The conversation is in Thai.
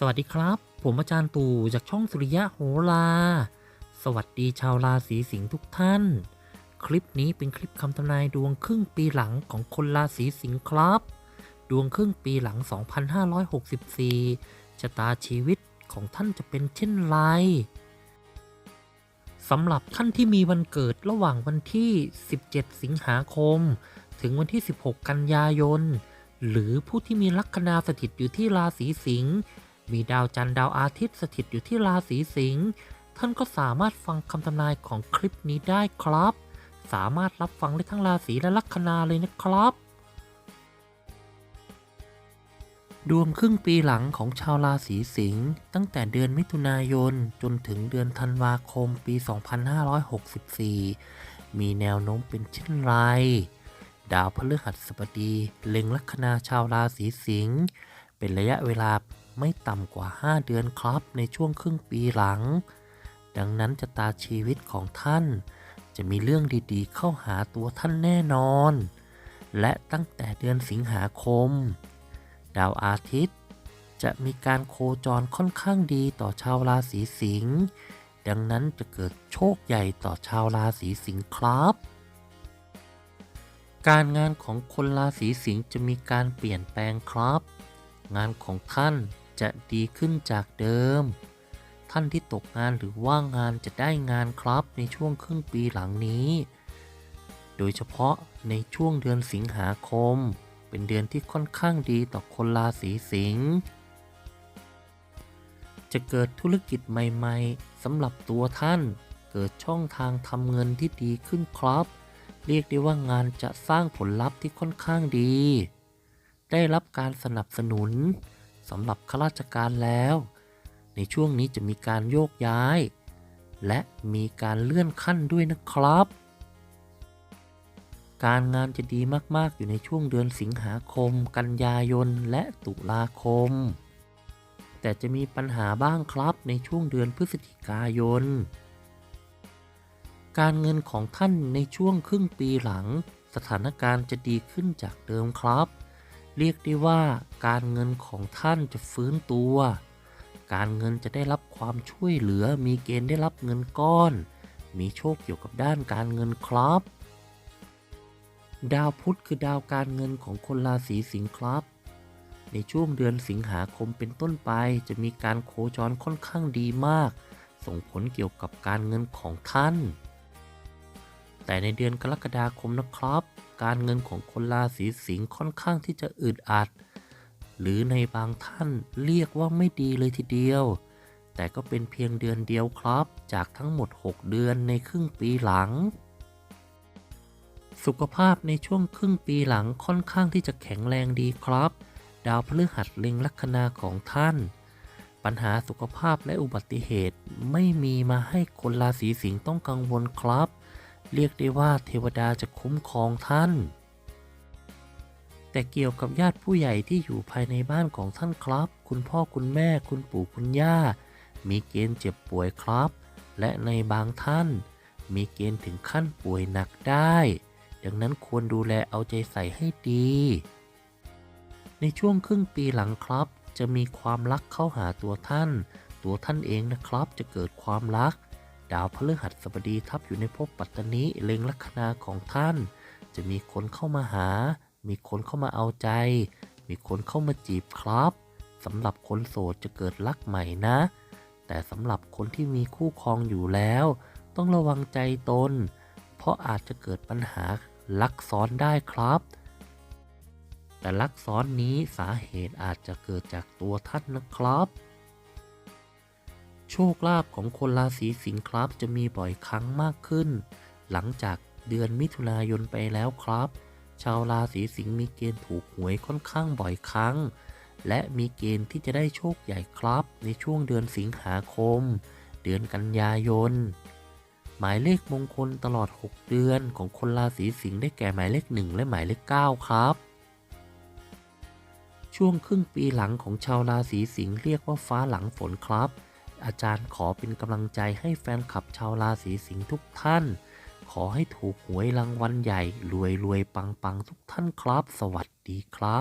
สวัสดีครับ ผมอาจารย์ตู่จากช่องสุริยะโหราสวัสดีชาวราศีสิงห์ทุกท่าน คลิปนี้เป็นคลิปคำทำนายดวงครึ่งปีหลังของคนราศีสิงห์ครับ ดวงครึ่งปีหลัง 2564ชะตาชีวิตของท่านจะเป็นเช่นไรสำหรับท่านที่มีวันเกิดระหว่างวันที่ 17 สิงหาคม ถึงวันที่ 16 กันยายน หรือผู้ที่มีลัคนาสถิตอยู่ที่ราศีสิงห์ มีดาวจันทร์ดาวอาทิตย์สถิตอยู่ที่ราศีสิงห์ท่านก็สามารถฟังคำทำนายของคลิปนี้ได้ครับ สามารถรับฟังได้ทั้งราศีและลัคนาเลยนะครับ ดวงครึ่งปีหลังของชาวราศีสิงห์ตั้งแต่เดือนมิถุนายนจนถึงเดือนธันวาคมปี 2564 มีแนวโน้มเป็นเช่นไร ดาวพฤหัสบดีเล็งลัคนาชาวราศีสิงห์เป็นระยะเวลา ไม่ต่ำกว่า 5 เดือนครับในช่วงครึ่งปีหลัง ดังนั้นชะตาชีวิตของท่าน จะมีเรื่องดีๆ เข้าหาตัวท่านแน่นอน และตั้งแต่เดือนสิงหาคม ดาวอาทิตย์ จะมีการโคจรค่อนข้างดีต่อชาวราศีสิงห์ดังนั้นจะเกิดโชคใหญ่ต่อชาวราศีสิงห์ครับ การงานของคนราศีสิงห์จะมีการเปลี่ยนแปลงครับ งานของท่าน จะดีขึ้นจากเดิม ท่านที่ตกงานหรือว่างงานจะได้งานครับในช่วงครึ่งปีหลังนี้ โดยเฉพาะในช่วงเดือนสิงหาคม เป็นเดือนที่ค่อนข้างดีต่อคนราศีสิงห์จะเกิดธุรกิจใหม่ ๆสำหรับตัวท่าน เกิดช่องทางทำเงินที่ดีขึ้นครับ เรียกได้ว่างานจะสร้างผลลัพธ์ที่ค่อนข้างดี ได้รับการสนับสนุน สำหรับข้าราชการแล้ว ในช่วงนี้จะมีการโยกย้าย และมีการเลื่อนขั้นด้วยนะครับ การงานจะดีมากๆอยู่ในช่วงเดือนสิงหาคม กันยายน และตุลาคม แต่จะมีปัญหาบ้างครับในช่วงเดือนพฤศจิกายน การเงินของท่านในช่วงครึ่งปีหลัง สถานการณ์จะดีขึ้นจากเดิมครับ เรียกได้ว่าการเงินของท่านจะฟื้นตัว การเงินจะได้รับความช่วยเหลือ มีเกณฑ์ได้รับเงินก้อน มีโชคเกี่ยวกับด้านการเงินครับ ดาวพุธคือดาวการเงินของคนราศีสิงห์ครับ ในช่วงเดือนสิงหาคมเป็นต้นไป จะมีการโคจรค่อนข้างดีมาก ส่งผลเกี่ยวกับการเงินของท่าน แต่ในเดือนกรกฎาคมนะครับ การเงินของคนราศีสิงห์ค่อนข้างที่จะอึดอัด หรือในบางท่านเรียกว่าไม่ดีเลยทีเดียว แต่ก็เป็นเพียงเดือนเดียวครับ จากทั้งหมด 6 เดือนในครึ่งปีหลัง สุขภาพในช่วงครึ่งปีหลังค่อนข้างที่จะแข็งแรงดีครับ ดาวพฤหัสเล็งลัคนาของท่าน ปัญหาสุขภาพและอุบัติเหตุไม่มีมาให้คนราศีสิงห์ต้องกังวลครับ เรียกได้ว่าเทวดาจะคุ้มครองท่าน แต่เกี่ยวกับญาติผู้ใหญ่ที่อยู่ภายในบ้านของท่านครับ คุณพ่อคุณแม่คุณปู่คุณย่า มีเกณฑ์เจ็บป่วยครับ และในบางท่าน มีเกณฑ์ถึงขั้นป่วยหนักได้ ดังนั้นควรดูแลเอาใจใส่ให้ดี ในช่วงครึ่งปีหลังครับ จะมีความรักเข้าหาตัวท่าน ตัวท่านเองนะครับจะเกิดความรัก ดาวพฤหัสบดีทับอยู่ในภพปัตตนิเล็งลัคนาของท่าน จะมีคนเข้ามาหา มีคนเข้ามาเอาใจ มีคนเข้ามาจีบครับสำหรับคนโสดจะเกิดรักใหม่นะ แต่สำหรับคนที่มีคู่ครองอยู่แล้ว ต้องระวังใจตน เพราะอาจจะเกิดปัญหาลักซ้อนได้ครับ แต่ลักซ้อนนี้สาเหตุอาจจะเกิดจากตัวท่านนะครับ โชคลาภของคนราศีสิงห์ครับ จะมีบ่อยครั้งมากขึ้น หลังจากเดือนมิถุนายนไปแล้วครับ ชาวราศีสิงห์มีเกณฑ์ถูกหวยค่อนข้างบ่อยครั้ง และมีเกณฑ์ที่จะได้โชคใหญ่ครับ ในช่วงเดือนสิงหาคม เดือนกันยายน หมายเลขมงคลตลอด 6 เดือนของคนราศีสิงห์ได้แก่หมายเลข 1 และหมายเลข 9 ครับช่วงครึ่งปีหลังของชาวราศีสิงห์เรียกว่าฟ้าหลังฝนครับ อาจารย์ขอเป็นกำลังใจให้แฟนคลับชาวราศีสิงห์ทุกท่าน ขอให้ถูกหวยรางวัลใหญ่ รวยรวยปังปังทุกท่านครับ สวัสดีครับ